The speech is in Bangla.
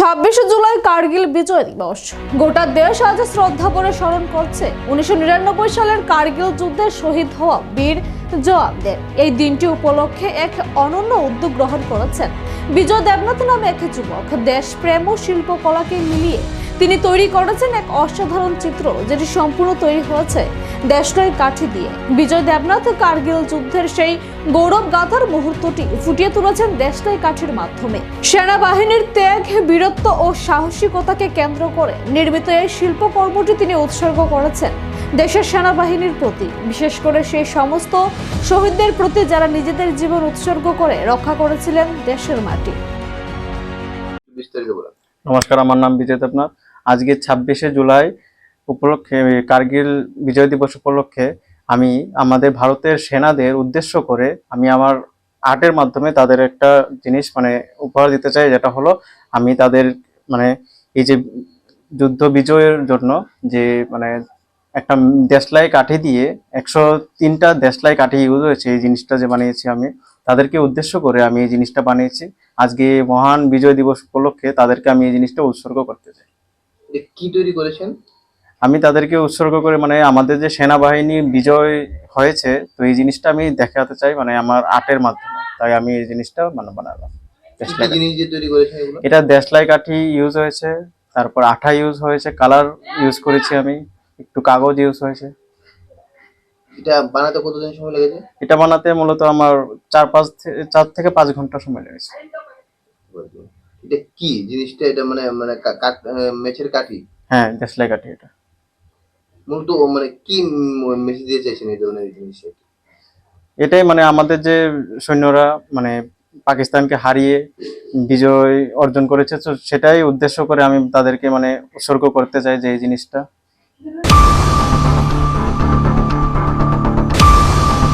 ছাব্বিশে জুলাই কার্গিল বিজয় দিবস। গোটা দেশ আজ শ্রদ্ধা করে স্মরণ করছে। উনিশশো নিরানব্বই সালের কার্গিল যুদ্ধে শহীদ হওয়া বীর জওয়ানদের। এই দিনটি উপলক্ষে এক অনন্য উদ্যোগ গ্রহণ করেছেন বিজয় দেবনাথ নামে এক যুবক। দেশপ্রেম ও শিল্পকলাকে মিলিয়ে তিনি তৈরি করেছেন এক অসাধারণ চিত্র, যেটি সম্পূর্ণ তৈরি হয়েছে। দেশনয় কাঠি দিয়ে। বিজয় দেবনাথ কার্গিল যুদ্ধের সেই গৌরব গাথার মুহূর্তটি ফুটিয়ে তুলেছেন দেশনয় কাঠির মাধ্যমে। সেনাবাহিনীর ত্যাগ বীরত্ব ও সাহসিকতাকে কেন্দ্র করে নির্মিত এই শিল্পকর্মটি তিনি উৎসর্গ করেছেন দেশের সেনাবাহিনীর প্রতি। বিশেষ করে সেই সমস্ত শহীদদের প্রতি যারা নিজেদের জীবন উৎসর্গ করে রক্ষা করেছিলেন দেশের মাটি। নমস্কার আমার নাম বিজয় দেবনাথ। আজকে ছাব্বিশে জুলাই উপলক্ষে, কার্গিল বিজয় দিবস উপলক্ষে আমি আমাদের ভারতের সেনাদের উদ্দেশ্য করে আমি আমার আর্টের মাধ্যমে তাদের একটা জিনিস মানে উপহার দিতে চাই, যেটা হলো আমি তাদের মানে এই যে যুদ্ধ বিজয়ের জন্য যে মানে একটা দেশলাই কাঠি দিয়ে একশো তিনটা দেশলাই কাঠি ইউজ হয়েছে, এই জিনিসটা যে বানিয়েছি আমি, তাদেরকে উদ্দেশ্য করে আমি এই জিনিসটা বানিয়েছি। আজকে মহান বিজয় দিবস উপলক্ষে তাদেরকে আমি এই জিনিসটা উৎসর্গ করতে চাই। কি তৈরি করেছেন? আমি তাদেরকে উৎসর্গ করে মানে আমাদের যে সেনাবাহিনী বিজয় হয়েছে তো এই জিনিসটা আমি দেখাতে চাই মানে আমার আর্টের মাধ্যমে। তাই আমি এই জিনিসটা মানে বানালাম। এটা দেশলাই কাঠি ইউজ হয়েছে তারপর আঠা ইউজ হয়েছে কালার ইউজ করেছি আমি একটু কাগজ ইউজ হয়েছে। এটা বানাতে কতদিন সময় লেগেছে? এটা বানাতে মূলত আমার চার পাঁচ চার থেকে পাঁচ ঘণ্টা সময় লেগেছে। এটা কি জিনিসটা? এটা মানে মানে মেছের কাঠি? হ্যাঁ দেশলাই কাঠি এটা। মূলত মানে কি মেসেজ দিয়ে চাইছেন এই ধরনের জিনিস এটাই মানে আমাদের যে সৈন্যরা মানে পাকিস্তানকে হারিয়ে বিজয় অর্জন করেছে, তো সেটাই উদ্দেশ্য করে আমি তাদেরকে মানে উৎসর্গ করতে চাই যে এই জিনিসটা।